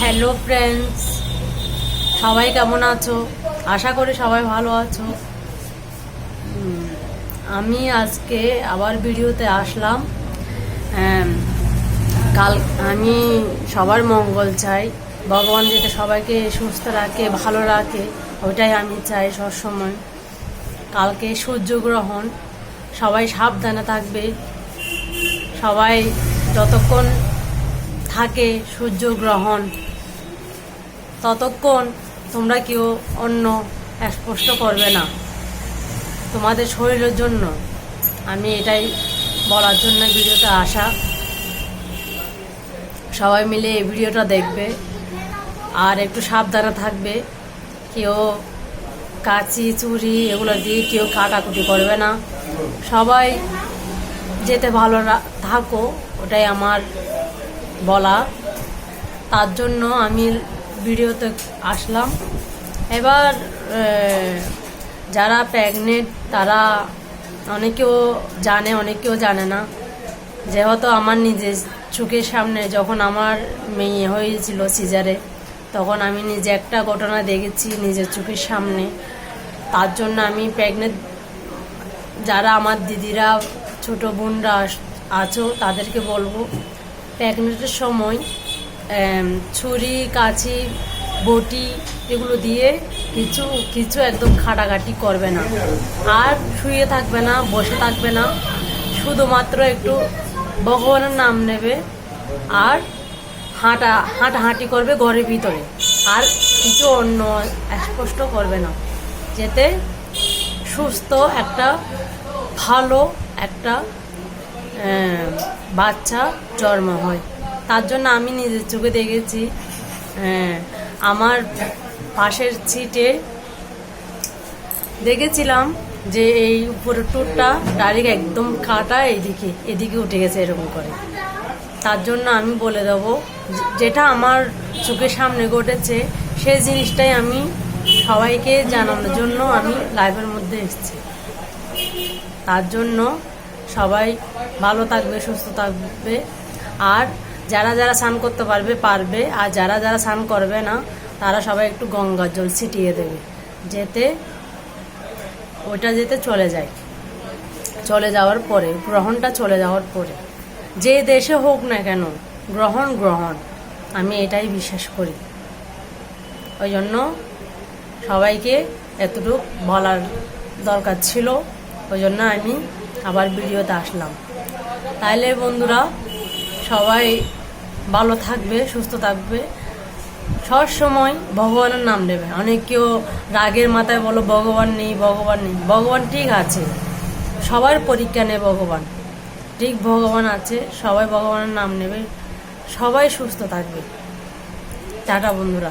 Hello friends সবাই কেমন আছো? আশা করি সবাই ভালো আছো। আমি আজকে আবার ভিডিওতে আসলাম। কাল আমি সবার মঙ্গল চাই। ভগবান যাতে সবাইকে সুস্থ রাখে, ভালো রাখে ওটাই আমি চাই সবসময়। কালকে সূর্যগ্রহণ সবাই সাবধানে থাকবে। সবাই যতক্ষণ থাকে সূর্যগ্রহণ। ততক্ষণ তোমরা কেউ অন্য স্পষ্ট করবে না। তোমাদের শরীরের জন্য। আমি এটাই বলার জন্য ভিডিওটা আসা। সবাই মিলে এই ভিডিওটা দেখবে। আর একটু সাবধানে থাকবে। কেউ কাচি, চুরি এগুলো দিয়ে কেউ কাটাকুটি করবে না। সবাই যেতে ভালো থাকো, ওটাই আমার বলা। তার জন্য আমি ভিডিওতে আসলাম। এবার যারা প্রেগনেন্ট, তারা অনেকেও জানে অনেকেও জানে না। যেহেতু আমার নিজের চোখের সামনে যখন আমার মেয়ে হয়েছিল সিজারে, তখন আমি নিজে একটা ঘটনা দেখেছি নিজের চোখের সামনে। তার জন্য আমি প্রেগনেন্ট, যারা আমার দিদিরা, ছোট বোনরা আছো, তাদেরকে বলব প্রেগনেন্টের সময় ছুরি কাছি বটি এগুলো দিয়ে কিছু কিছু একদম খাটাঘাটি করবে না। আর শুয়ে থাকবে না, বসে থাকবে না। শুধুমাত্র একটু ভগবানের নাম নেবে আর হাঁটা, হাঁটাহাঁটি করবে ঘরের ভিতরে। আর কিছু অন্য স্পষ্ট করবে না। যেতে সুস্থ একটা, ভালো একটা বাচ্চা জন্ম হয়। তার জন্য আমি নিজের চোখে দেখেছি আহ, আমার পাশের সিটে দেখেছিলাম যে এই উপরের টুরটা ডাইরেক্ট একদম কাটা এদিকে এদিকে উঠে গেছে এরকম করে। তার জন্য আমি বলে দেবো যেটা আমার চোখের সামনে ঘটেছে সেই জিনিসটাই আমি সবাইকে জানানোর জন্য আমি লাইভের মধ্যে এসেছি। তার জন্য সবাই ভালো থাকবে, সুস্থ থাকবে। আর যারা যারা স্নান করতে পারবে পারবে। আর যারা যারা স্নান করবে না, তারা সবাই একটু গঙ্গার জল ছিটিয়ে দেবে। যেতে, ওটা যেতে চলে যায়। চলে যাওয়ার পরে, গ্রহণটা চলে যাওয়ার পরে। যে দেশে হোক না কেন, গ্রহণ গ্রহণ। আমি এটাই বিশ্বাস করি। ওই জন্য সবাইকে এতটুকু বলার দরকার ছিল। ওই জন্য আমি আবার ভিডিওতে আসলাম। তাহলে বন্ধুরা, সবাই ভালো থাকবে, সুস্থ থাকবে। সব সময় ভগবানের নাম নেবে। অনেক কেউ রাগের মাথায় বলো, ভগবান নেই ভগবান নেই। ভগবান ঠিক আছে। সবার পরীক্ষা নেই ভগবান। ঠিক ভগবান আছে, সবাই ভগবানের নাম নেবে। সবাই সুস্থ থাকবে। টাটা বন্ধুরা।